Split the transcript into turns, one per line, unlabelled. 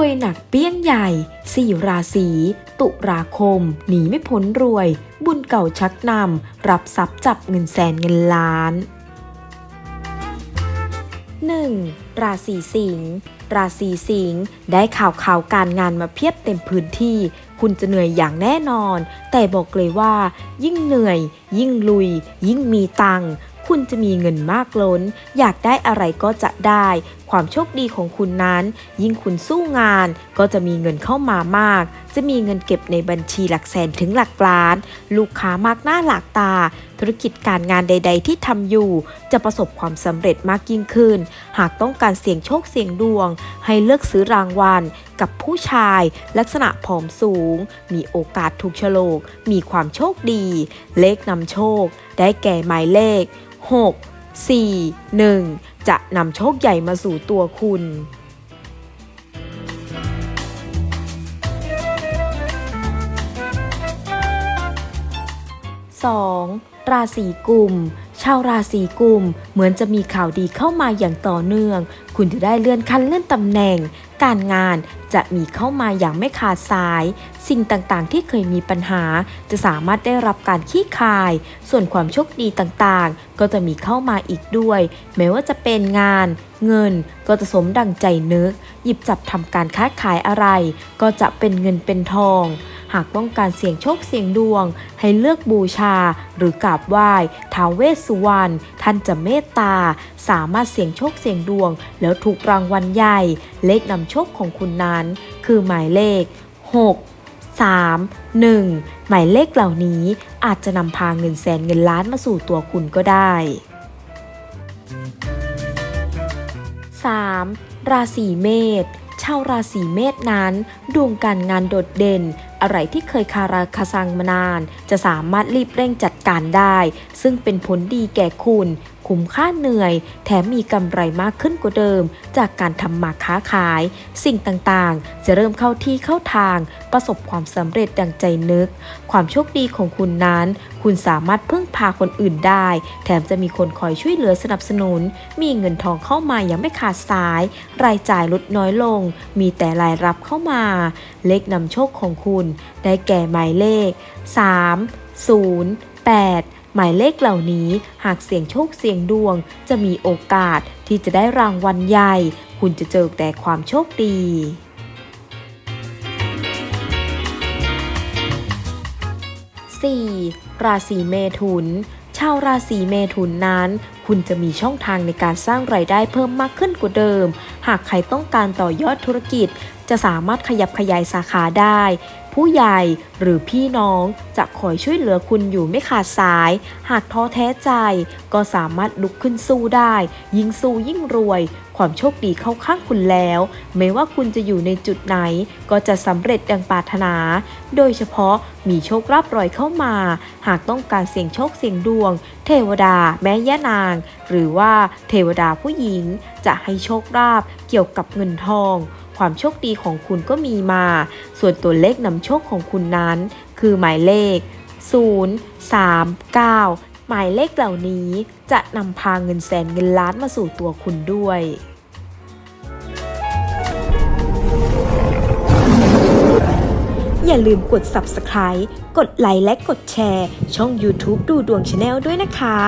วยหนักเปี้ยงใหญ่สี่ราศีตุลาคม หนีไม่พ้นรวย บุญเก่าชักนำ รับทรัพย์จับเงินแสนเงินล้าน 1. ราศีสิงห์ราศีสิงห์ได้ข่าวข่าวการงานมาเพียบเต็มพื้นที่ คุณจะเหนื่อยอย่างแน่นอน แต่บอกเลยว่า ยิ่งเหนื่อย ยิ่งลุย ยิ่งมีตังค์คุณจะมีเงินมากล้น อยากได้อะไรก็จะได้ ความโชคดีของคุณนั้น ยิ่งคุณสู้งาน ก็จะมีเงินเข้ามามาก จะมีเงินเก็บในบัญชีหลักแสนถึงหลักล้าน ลูกค้ามากหน้าหลากตา ธุรกิจการงานใด ๆ ที่ทำอยู่ จะประสบความสำเร็จมากยิ่งขึ้น หากต้องการเสี่ยงโชคเสี่ยงดวง ให้เลือกซื้อรางวัล กับผู้ชาย ลักษณะผอมสูง มีโอกาสถูกฉลก มีความโชคดี เลขนำโชค ได้แก่หมายเลข 6 4 1 จะนำโชคใหญ่มาสู่ตัวคุณ 2. ราศีกุม ชาวราศีกุม เหมือนจะมีข่าวดีเข้ามาอย่างต่อเนื่อง คุณจะได้เลื่อนขั้นเลื่อนตำแหน่ง การงานจะมีเข้ามาอย่างไม่ขาดสาย สิ่งต่างๆ ที่เคยมีปัญหา จะสามารถได้รับการขี้คาย ส่วนความโชคดีต่างๆ ก็จะมีเข้ามาอีกด้วย แม้ว่าจะเป็นงาน เงินก็จะสมดังใจนึก หยิบจับทำการค้าขายอะไร ก็จะเป็นเงินเป็นทอง หากต้องการเสี่ยงโชคเสี่ยงดวง ให้เลือกบูชา หรือกราบไหว้ท้าวเวสสุวรรณท่านจะเมตตา สามารถเสี่ยงโชคเสี่ยงดวง แล้วถูกรางวัลใหญ่ เลขนำโชคของคุณนั้น คือหมายเลข 6 3 1 หมายเลขเหล่านี้อาจจะนำพาเงินแสนเงินล้านมาสู่ตัวคุณก็ได้ 3. ราศีเมษชาวราศีเมษนั้น ดวงการงานโดดเด่น อะไรที่เคยคาราคาซังมานาน จะสามารถรีบเร่งจัดการได้ ซึ่งเป็นผลดีแก่คุณ คุ้มค่าเหนื่อย แถมมีกำไรมากขึ้นกว่าเดิม จากการทำมาค้าขาย สิ่งต่างๆ จะเริ่มเข้าที่เข้าทาง ประสบความสำเร็จดังใจนึก ความโชคดีของคุณนั้น คุณสามารถพึ่งพาคนอื่นได้ แถมจะมีคนคอยช่วยเหลือสนับสนุน มีเงินทองเข้ามาอย่างไม่ขาดสาย รายจ่ายลดน้อยลง มีแต่รายรับเข้ามา เลขนำโชคของคุณ ได้แก่หมายเลข 3 0 8 หมายเลขเหล่านี้หากเสี่ยงโชคเสี่ยงดวง จะมีโอกาสที่จะได้รางวัลใหญ่ คุณจะเจอแต่ความโชคดี 4. ราศีเมถุนชาวราศีเมถุนนั้น คุณจะมีช่องทางในการสร้างไรายได้เพิ่มมากขึ้นกว่าเดิม หากใครต้องการต่อยอดธุรกิจ จะสามารถขยับขยายสาขาได้ ผู้ใหญ่หรือพี่น้องจะคอยช่วยเหลือคุณอยู่ไม่ขาดสาย หากท้อแท้ใจ ก็สามารถลุกขึ้นสู้ได้ ยิ่งสู้ยิ่งรวย ความโชคดีเข้าข้างคุณแล้ว ไม่ว่าคุณจะอยู่ในจุดไหน ก็จะสำเร็จดังปรารถนา โดยเฉพาะมีโชคลาภรอยเข้ามา หากต้องการเสี่ยงโชคเสี่ยงดวง เทวดาแม่ย่านาง หรือว่าเทวดาผู้หญิง จะให้โชคลาภเกี่ยวกับเงินทอง ความโชคดีของคุณก็มีมา ส่วนตัวเลขนำโชคของคุณนั้น คือหมายเลข 0 3 9 หมายเลขเหล่านี้จะนำพาเงินแสนเงินล้านมาสู่ตัวคุณด้วยอย่าลืมกด subscribe กดไลค์และกดแชร์ ช่อง YouTube ดูดวงชาแนลด้วยนะคะ